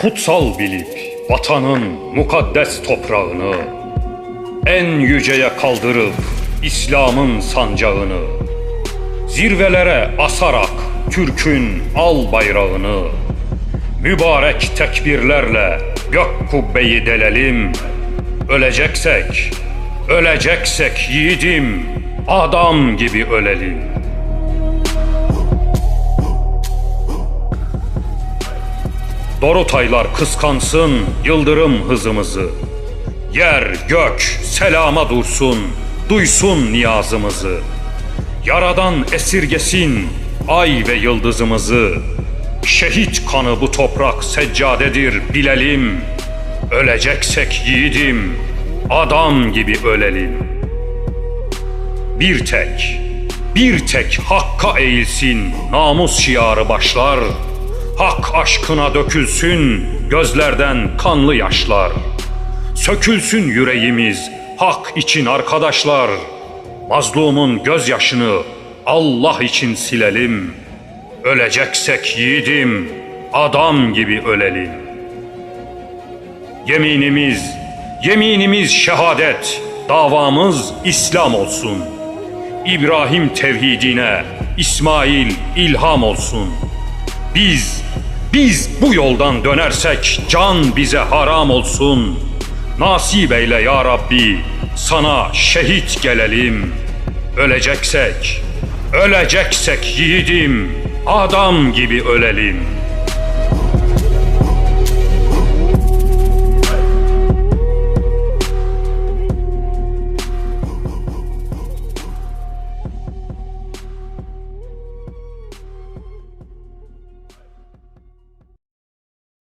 Kutsal bilip vatanın mukaddes toprağını En yüceye kaldırıp İslam'ın sancağını Zirvelere asarak Türk'ün al bayrağını Mübarek tekbirlerle gök kubbeyi delelim. Öleceksek, öleceksek yiğidim Adam gibi ölelim Dorotaylar kıskansın yıldırım hızımızı. Yer gök selama dursun, duysun niyazımızı. Yaradan esirgesin ay ve yıldızımızı. Şehit kanı bu toprak seccadedir bilelim. Öleceksek yiğidim, adam gibi ölelim. Bir tek, bir tek hakka eğilsin namus şiarı başlar. Hak aşkına dökülsün gözlerden kanlı yaşlar. Sökülsün yüreğimiz hak için arkadaşlar. Mazlumun gözyaşını Allah için silelim. Öleceksek yiğidim, adam gibi ölelim. Yeminimiz, yeminimiz şehadet, davamız İslam olsun. İbrahim tevhidine, İsmail ilham olsun. Biz, biz bu yoldan dönersek can bize haram olsun. Nasip eyle ya Rabbi, sana şehit gelelim. Öleceksek, öleceksek yiğidim, adam gibi ölelim.''